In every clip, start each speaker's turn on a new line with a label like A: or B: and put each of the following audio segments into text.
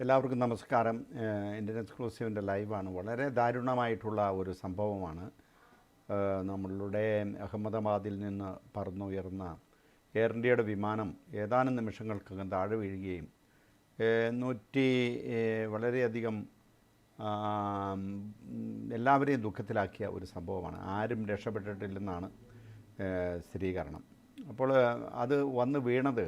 A: എല്ലാവർക്കും നമസ്കാരം. ഇന്ത്യൻ എക്സ്ക്ലൂസീവിന്റെ ലൈവാണ്. വളരെ ദാരുണമായിട്ടുള്ള ഒരു സംഭവമാണ്. നമ്മളുടെ അഹമ്മദാബാദിൽ നിന്ന് പറന്നുയർന്ന എയർ ഇന്ത്യയുടെ വിമാനം ഏതാനും നിമിഷങ്ങൾക്കകം താഴെ വീഴുകയും നൂറ്റി വളരെയധികം എല്ലാവരെയും ദുഃഖത്തിലാക്കിയ ഒരു സംഭവമാണ്. ആരും രക്ഷപ്പെട്ടിട്ടില്ലെന്നാണ് സ്ഥിരീകരണം. അപ്പോൾ അത് വന്ന് വീണത്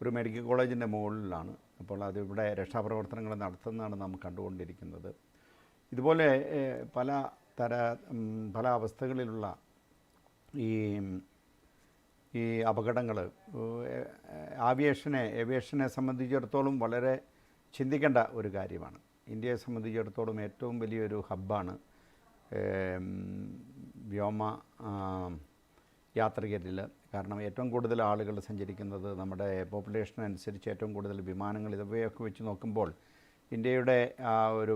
A: ഒരു മെഡിക്കൽ കോളേജിന്റെ മുകളിലാണ്. അപ്പോൾ അതിവിടെ രക്ഷാപ്രവർത്തനങ്ങൾ നടത്തുന്നതാണ് നാം കണ്ടുകൊണ്ടിരിക്കുന്നത്. ഇതുപോലെ പല തര പല അവസ്ഥകളിലുള്ള ഈ ഈ അപകടങ്ങൾ ആവിയേഷനെ ഏവിയേഷനെ സംബന്ധിച്ചിടത്തോളം വളരെ ചിന്തിക്കേണ്ട ഒരു കാര്യമാണ്. ഇന്ത്യയെ സംബന്ധിച്ചിടത്തോളം ഏറ്റവും വലിയൊരു ഹബ്ബാണ് വ്യോമ യാത്രികരിൽ കാരണം ഏറ്റവും കൂടുതൽ ആളുകൾ സഞ്ചരിക്കുന്നത് നമ്മുടെ പോപ്പുലേഷൻ അനുസരിച്ച് ഏറ്റവും കൂടുതൽ വിമാനങ്ങൾ ഇവയൊക്കെ വെച്ച് നോക്കുമ്പോൾ ഇന്ത്യയുടെ ആ ഒരു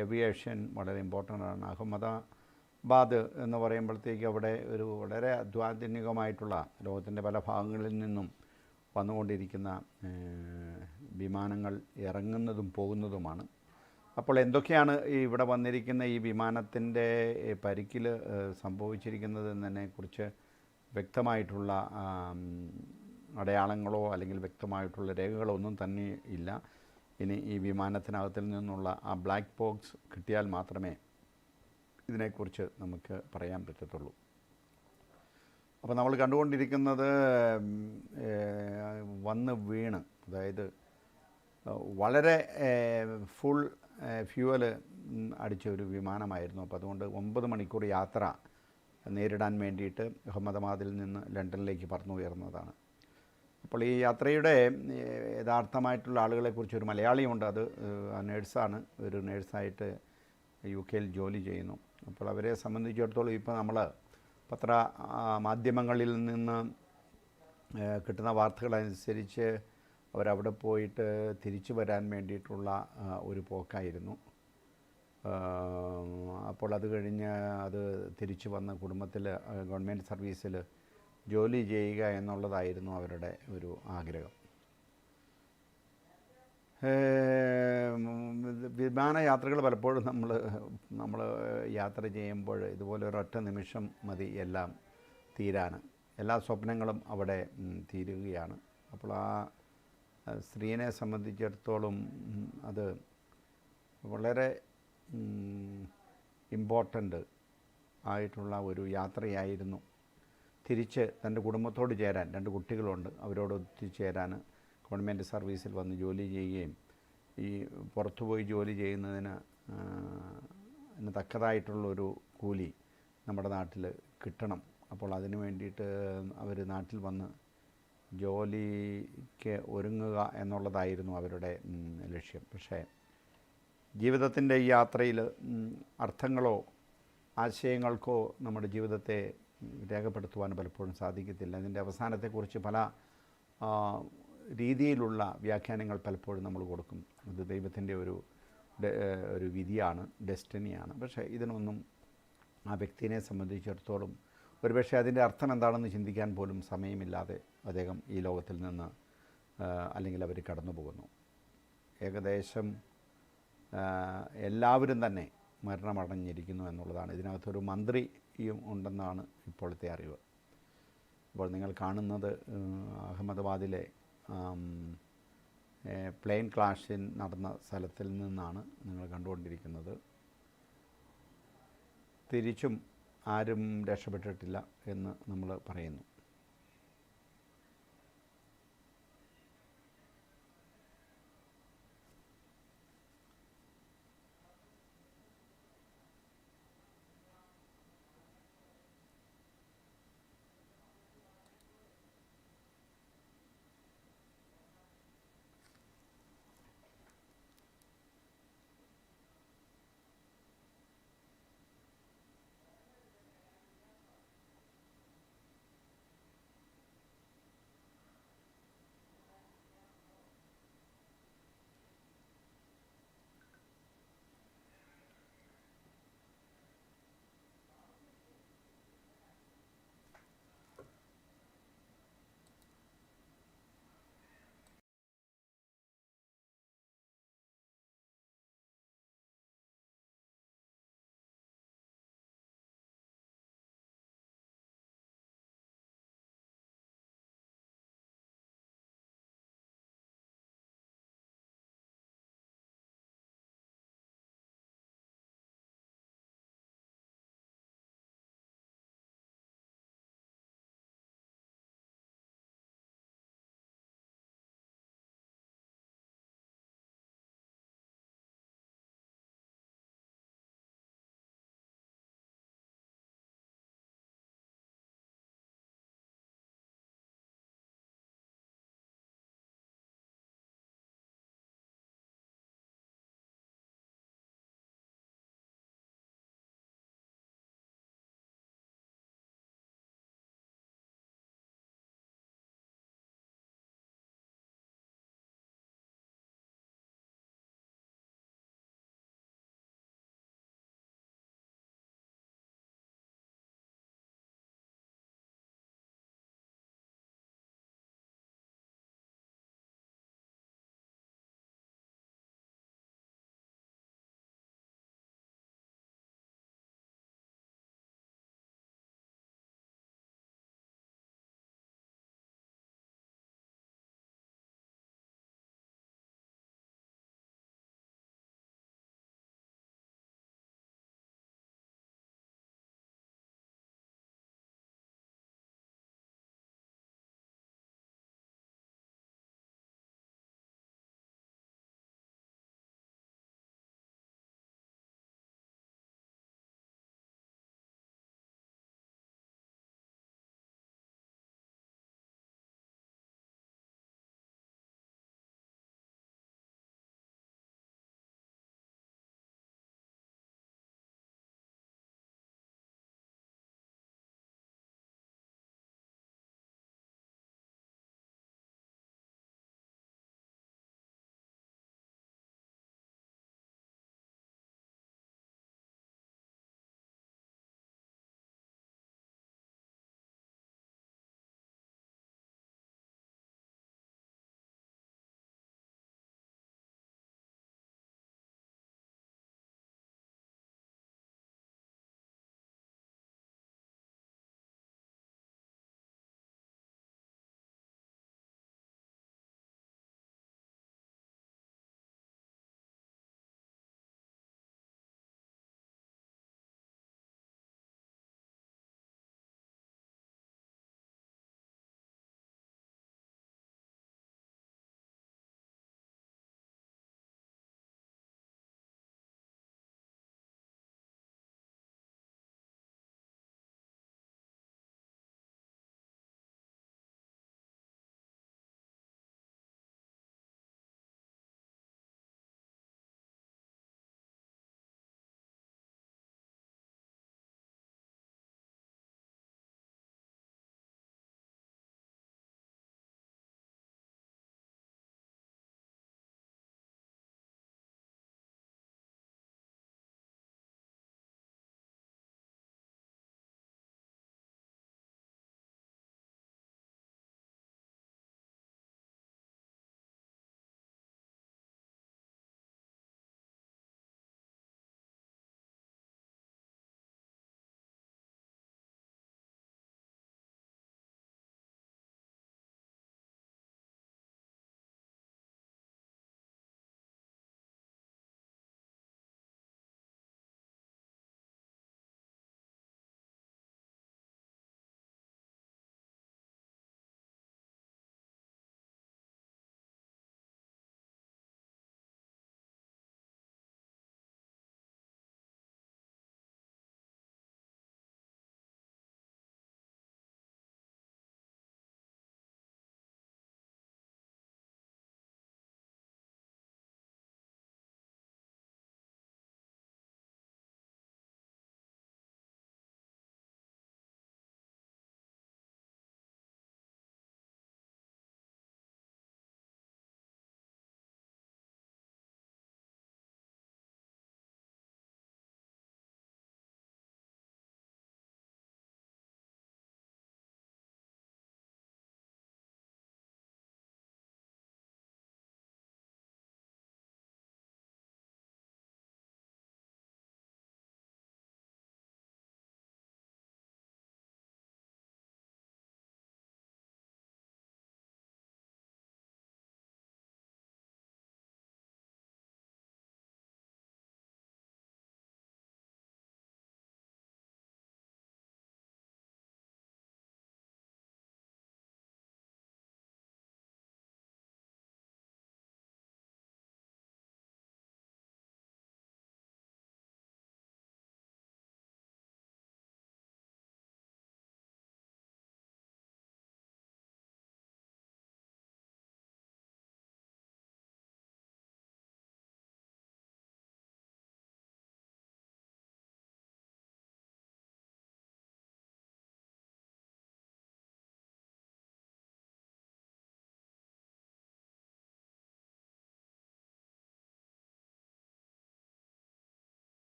A: ഏവിയേഷൻ വളരെ ഇമ്പോർട്ടന്റ് ആണ്. അഹമ്മദാബാദ് എന്ന് പറയുമ്പോഴത്തേക്ക് അവിടെ ഒരു വളരെ അത്യാധുനികമായിട്ടുള്ള ലോകത്തിന്റെ പല ഭാഗങ്ങളിൽ നിന്നും വന്നുകൊണ്ടിരിക്കുന്ന വിമാനങ്ങൾ ഇറങ്ങുന്നതും പോകുന്നതുമാണ്. അപ്പോൾ എന്തൊക്കെയാണ് ഇവിടെ വന്നിരിക്കുന്ന ഈ വിമാനത്തിന്റെ പരിക്കിൽ സംഭവിച്ചിരിക്കുന്നത് എന്നതിനെക്കുറിച്ച് വ്യക്തമായിട്ടുള്ള അടയാളങ്ങളോ അല്ലെങ്കിൽ വ്യക്തമായിട്ടുള്ള രേഖകളോ ഒന്നും തന്നെ ഇല്ല. ഇനി ഈ വിമാനത്തിനകത്തിൽ നിന്നുള്ള ആ ബ്ലാക്ക് ബോക്സ് കിട്ടിയാൽ മാത്രമേ ഇതിനെക്കുറിച്ച് നമുക്ക് പറയാൻ പറ്റത്തുള്ളൂ. അപ്പോൾ നമ്മൾ കണ്ടുകൊണ്ടിരിക്കുന്നത് വന്ന് വീണ്. അതായത് വളരെ ഫുൾ ഫ്യൂവൽ അടിച്ച ഒരു വിമാനമായിരുന്നു. അപ്പോൾ അതുകൊണ്ട് ഒമ്പത് മണിക്കൂർ യാത്ര നേരിടാൻ വേണ്ടിയിട്ട് അഹമ്മദാബാദിൽ നിന്ന് ലണ്ടനിലേക്ക് പറന്നുയർന്നതാണ്. അപ്പോൾ ഈ യാത്രയുടെ യഥാർത്ഥമായിട്ടുള്ള ആളുകളെക്കുറിച്ച് ഒരു മലയാളിയുണ്ട്. അത് നേഴ്സാണ്. ഒരു നേഴ്സായിട്ട് യു കെയിൽ ജോലി ചെയ്യുന്നു. അപ്പോൾ അവരെ സംബന്ധിച്ചിടത്തോളം ഇപ്പോൾ നമ്മൾ പത്ര മാധ്യമങ്ങളിൽ നിന്ന് കിട്ടുന്ന വാർത്തകളനുസരിച്ച് അവരവിടെ പോയിട്ട് തിരിച്ചു വരാൻ വേണ്ടിയിട്ടുള്ള ഒരു പോക്കായിരുന്നു. അപ്പോൾ അത് കഴിഞ്ഞ് അത് തിരിച്ചു വന്ന് കുടുംബത്തിൽ ഗവൺമെന്റ് സർവീസിൽ ജോലി ചെയ്യുക എന്നുള്ളതായിരുന്നു അവരുടെ ഒരു ആഗ്രഹം. വിമാനയാത്രകൾ പലപ്പോഴും നമ്മൾ നമ്മൾ യാത്ര ചെയ്യുമ്പോൾ ഇതുപോലെ ഒരൊറ്റ നിമിഷം മതി എല്ലാം തീരാൻ. എല്ലാ സ്വപ്നങ്ങളും അവിടെ തീരുകയാണ്. അപ്പോൾ ആ സ്ത്രീനെ സംബന്ധിച്ചിടത്തോളം അത് വളരെ ഇമ്പോർട്ടന്റ് ആയിട്ടുള്ള ഒരു യാത്രയായിരുന്നു. തിരിച്ച് തന്റെ കുടുംബത്തോട് ചേരാൻ രണ്ട് കുട്ടികളുണ്ട് അവരോട് ഒത്തുചേരാൻ ഗവൺമെന്റ് സർവീസിൽ വന്ന് ജോലി ചെയ്യുകയും ഈ പുറത്തുപോയി ജോലി ചെയ്യുന്നതിന് തക്കതായിട്ടുള്ളൊരു കൂലി നമ്മുടെ നാട്ടിൽ കിട്ടണം. അപ്പോൾ അതിന് വേണ്ടിയിട്ട് അവർ നാട്ടിൽ വന്ന് ജോലിക്ക് ഒരുങ്ങുക എന്നുള്ളതായിരുന്നു അവരുടെ ലക്ഷ്യം. പക്ഷേ ജീവിതത്തിന്റെ ഈ യാത്രയിൽ അർത്ഥങ്ങളോ ആശയങ്ങൾക്കോ നമ്മുടെ ജീവിതത്തെ രേഖപ്പെടുത്തുവാൻ പലപ്പോഴും സാധിക്കത്തില്ല. അതിന്റെ അവസാനത്തെക്കുറിച്ച് പല രീതിയിലുള്ള വ്യാഖ്യാനങ്ങൾ പലപ്പോഴും നമ്മൾ കൊടുക്കും. ഇത് ദൈവത്തിന്റെ ഒരു ഒരു വിധിയാണ് ഡെസ്റ്റിനിയാണ്. പക്ഷേ ഇതിനൊന്നും ആ വ്യക്തിനെ സംബന്ധിച്ചിടത്തോളം ഒരുപക്ഷെ അതിന്റെ അർത്ഥം എന്താണെന്ന് ചിന്തിക്കാൻ പോലും സമയമില്ലാതെ അദ്ദേഹം ഈ ലോകത്തിൽ നിന്ന് അല്ലെങ്കിൽ അവർ കടന്നു പോകുന്നു ഏകദേശം എല്ലാവരും തന്നെ മരണമടഞ്ഞിരിക്കുന്നു എന്നുള്ളതാണ്. ഇതിനകത്തൊരു മന്ത്രിയും ഉണ്ടെന്നാണ് ഇപ്പോഴത്തെ അറിവ്. ഇപ്പോൾ നിങ്ങൾ കാണുന്നത് അഹമ്മദാബാദിലെ പ്ലെയിൻ ക്ലാഷിൻ നടന്ന സ്ഥലത്തിൽ നിന്നാണ് നിങ്ങൾ കണ്ടുകൊണ്ടിരിക്കുന്നത്. തിരിച്ചും ആരും രക്ഷപ്പെട്ടിട്ടില്ല എന്ന് നമ്മൾ പറയുന്നു.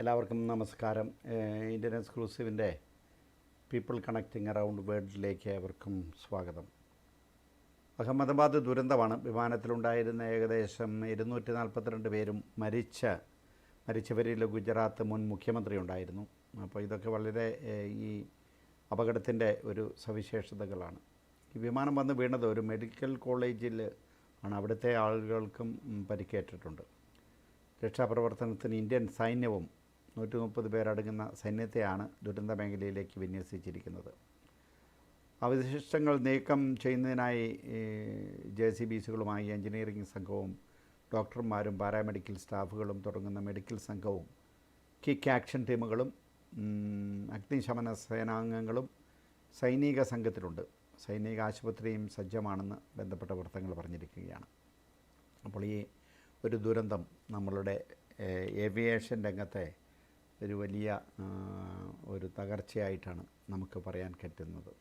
A: എല്ലാവർക്കും നമസ്കാരം. ഇന്ത്യൻ എക്സ്ക്ലൂസീവിന്റെ പീപ്പിൾ കണക്റ്റിംഗ് അറൗണ്ട് വേൾഡിലേക്ക് അവർക്കും സ്വാഗതം. അഹമ്മദാബാദ് ദുരന്തമാണ്. വിമാനത്തിലുണ്ടായിരുന്ന ഏകദേശം ഇരുന്നൂറ്റി നാൽപ്പത്തിരണ്ട് പേരും മരിച്ച മരിച്ചവരിൽ ഗുജറാത്ത് മുൻ മുഖ്യമന്ത്രി ഉണ്ടായിരുന്നു. അപ്പോൾ ഇതൊക്കെ വളരെ ഈ അപകടത്തിന്റെ ഒരു സവിശേഷതകളാണ്. ഈ വിമാനം വന്ന് വീണത് ഒരു മെഡിക്കൽ കോളേജിൽ ആണ്. അവിടുത്തെ ആളുകൾക്കും പരിക്കേറ്റിട്ടുണ്ട്. രക്ഷാപ്രവർത്തനത്തിന് ഇന്ത്യൻ സൈന്യവും നൂറ്റി മുപ്പത് പേരടങ്ങുന്ന സൈന്യത്തെയാണ് ദുരന്ത മേഖലയിലേക്ക് വിന്യസിച്ചിരിക്കുന്നത്. അവശിഷ്ടങ്ങൾ നീക്കം ചെയ്യുന്നതിനായി ജെ സി ബി സികളുമായി എഞ്ചിനീയറിംഗ് സംഘവും ഡോക്ടർമാരും പാരാമെഡിക്കൽ സ്റ്റാഫുകളും തുടങ്ങുന്ന മെഡിക്കൽ സംഘവും കിക്ക് ആക്ഷൻ ടീമുകളും അഗ്നിശമന സേനാംഗങ്ങളും സൈനിക സംഘത്തിലുണ്ട്. സൈനിക ആശുപത്രിയും സജ്ജമാണെന്ന് ബന്ധപ്പെട്ട വൃത്തങ്ങൾ പറഞ്ഞിരിക്കുകയാണ്. അപ്പോൾ ഈ ഒരു ദുരന്തം നമ്മളുടെ ഏവിയേഷൻ രംഗത്തെ ഒരു വലിയ ഒരു തകർച്ചയായിട്ടാണ് നമുക്ക് പറയാൻ പറ്റുന്നത്.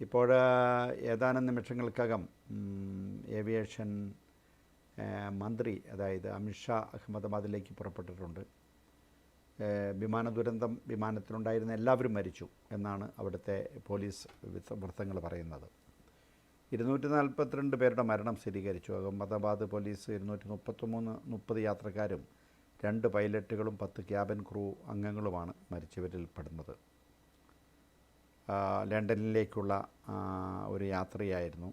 A: ഇപ്പോൾ ഏതാനും നിമിഷങ്ങൾക്കകം ഏവിയേഷൻ മന്ത്രി അതായത് അമിത്ഷാ അഹമ്മദാബാദിലേക്ക് പുറപ്പെട്ടിട്ടുണ്ട്. വിമാന ദുരന്തം വിമാനത്തിലുണ്ടായിരുന്ന എല്ലാവരും മരിച്ചു എന്നാണ് അവിടുത്തെ പോലീസ് വിത്ത- വൃത്തങ്ങൾ പറയുന്നത്. ഇരുന്നൂറ്റി നാൽപ്പത്തിരണ്ട് പേരുടെ മരണം സ്ഥിരീകരിച്ചു. അഹമ്മദാബാദ് പോലീസ് ഇരുന്നൂറ്റി മുപ്പത്തിമൂന്ന് മുപ്പത് യാത്രക്കാരും രണ്ട് പൈലറ്റുകളും പത്ത് ക്യാബിൻ ക്രൂ അംഗങ്ങളുമാണ് മരിച്ചവരിൽ പെടുന്നത് ലണ്ടനിലേക്കുള്ള ഒരു യാത്രയായിരുന്നു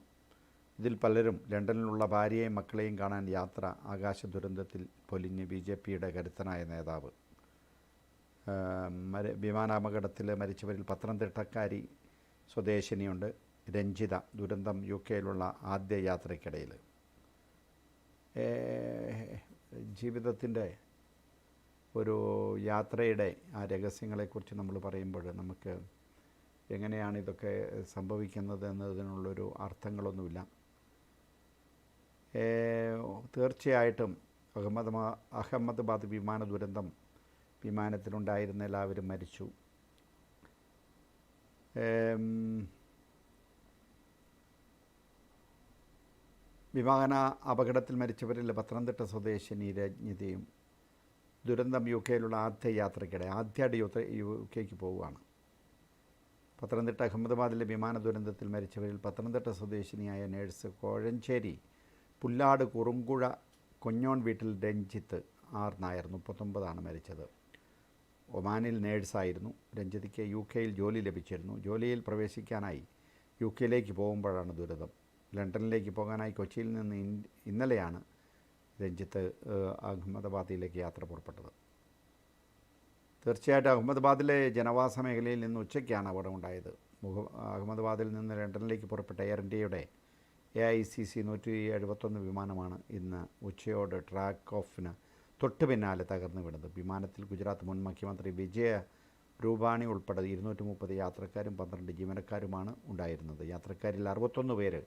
A: ഇതിൽ പലരും ലണ്ടനിലുള്ള ഭാര്യയെയും മക്കളെയും കാണാൻ യാത്ര ആകാശ ദുരന്തത്തിൽ പൊലിഞ്ഞ് ബി ജെ പിയുടെ കരുത്തനായ നേതാവ് വിമാനാപകടത്തിൽ മരിച്ചവരിൽ പത്തനംതിട്ടക്കാരി സ്വദേശിനിയുണ്ട് രഞ്ജിത ദുരന്തം യു കെയിലുള്ള ആദ്യ യാത്രയ്ക്കിടയിൽ ജീവിതത്തിന്റെ ഒരു യാത്രയുടെ ആ രഹസ്യങ്ങളെക്കുറിച്ച് നമ്മൾ പറയുമ്പോൾ നമുക്ക് എങ്ങനെയാണ് ഇതൊക്കെ സംഭവിക്കുന്നത് എന്നതിനുള്ളൊരു അർത്ഥങ്ങളൊന്നുമില്ല. തീർച്ചയായിട്ടും അഹമ്മദ് അഹമ്മദാബാദ് വിമാന ദുരന്തം വിമാനത്തിലുണ്ടായിരുന്ന എല്ലാവരും മരിച്ചു. വിമാന അപകടത്തിൽ മരിച്ചവരിൽ പത്തനംതിട്ട സ്വദേശിനി രഞ്ജിതയും ദുരന്തം യു കെയിലുള്ള ആദ്യ യാത്രയ്ക്കിടെ ആദ്യമായിട്ട് യു യു കെക്ക് പോവുകയാണ്. പത്തനംതിട്ട അഹമ്മദാബാദിലെ വിമാന ദുരന്തത്തിൽ മരിച്ചവരിൽ പത്തനംതിട്ട സ്വദേശിനിയായ നേഴ്സ് കോഴഞ്ചേരി പുല്ലാട് കുറുങ്കുഴ കൊഞ്ഞോൺ വീട്ടിൽ രഞ്ജിത്ത് ആർ നായർ മുപ്പത്തൊമ്പതാണ് മരിച്ചത്. ഒമാനിൽ നേഴ്സായിരുന്നു. രഞ്ജിത്തിക്ക് യു കെയിൽ ജോലി ലഭിച്ചിരുന്നു. ജോലിയിൽ പ്രവേശിക്കാനായി യു കെയിലേക്ക് പോകുമ്പോഴാണ് ദുരിതം. ലണ്ടനിലേക്ക് പോകാനായി കൊച്ചിയിൽ നിന്ന് ഇന്നലെയാണ് രഞ്ജിത്ത് അഹമ്മദാബാദിലേക്ക് യാത്ര പുറപ്പെട്ടത്. തീർച്ചയായിട്ടും അഹമ്മദാബാദിലെ ജനവാസ മേഖലയിൽ നിന്ന് ഉച്ചയ്ക്കാണ് അപകടം ഉണ്ടായത് മുഖ അഹമ്മദാബാദിൽ നിന്ന് ലണ്ടനിലേക്ക് പുറപ്പെട്ട എയർ ഇന്ത്യയുടെ എ ഐ സി സി നൂറ്റി എഴുപത്തൊന്ന് വിമാനമാണ് ഇന്ന് ഉച്ചയോട് ട്രാക്ക് ഓഫിന് തൊട്ട് പിന്നാലെ തകർന്നു വീണത്. വിമാനത്തിൽ ഗുജറാത്ത് മുൻ മുഖ്യമന്ത്രി വിജയ രൂപാണി ഉൾപ്പെടെ ഇരുന്നൂറ്റി മുപ്പത് യാത്രക്കാരും പന്ത്രണ്ട് ജീവനക്കാരുമാണ് ഉണ്ടായിരുന്നത്. യാത്രക്കാരിൽ അറുപത്തൊന്ന് പേര്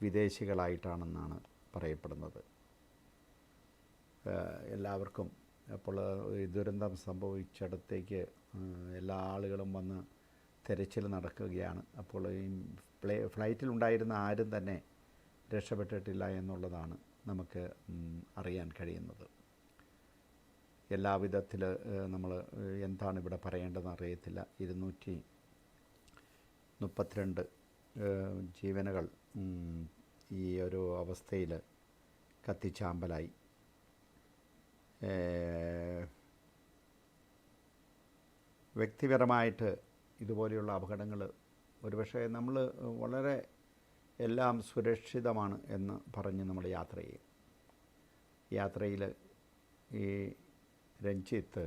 A: വിദേശികളായിട്ടാണെന്നാണ് പറയപ്പെടുന്നത്. എല്ലാവർക്കും അപ്പോൾ ഈ ദുരന്തം സംഭവിച്ചിടത്തേക്ക് എല്ലാ ആളുകളും വന്ന് തിരച്ചിൽ നടക്കുകയാണ്. അപ്പോൾ ഈ പ്ലേ ഫ്ലൈറ്റിലുണ്ടായിരുന്ന ആരും തന്നെ രക്ഷപ്പെട്ടിട്ടില്ല എന്നുള്ളതാണ് നമുക്ക് അറിയാൻ കഴിയുന്നത്. എല്ലാവിധത്തിൽ നമ്മൾ എന്താണ് ഇവിടെ പറയേണ്ടതെന്ന് അറിയത്തില്ല. ഇരുന്നൂറ്റി മുപ്പത്തിരണ്ട് ജീവനുകൾ ഈ ഒരു അവസ്ഥയിൽ കത്തിച്ചാമ്പലായി. വ്യക്തിപരമായിട്ട് ഇതുപോലെയുള്ള അപകടങ്ങൾ ഒരുപക്ഷെ നമ്മൾ വളരെ എല്ലാം സുരക്ഷിതമാണ് എന്ന് പറഞ്ഞ് നമ്മൾ യാത്ര ചെയ്യും. യാത്രയിൽ ഈ രഞ്ജിത്ത്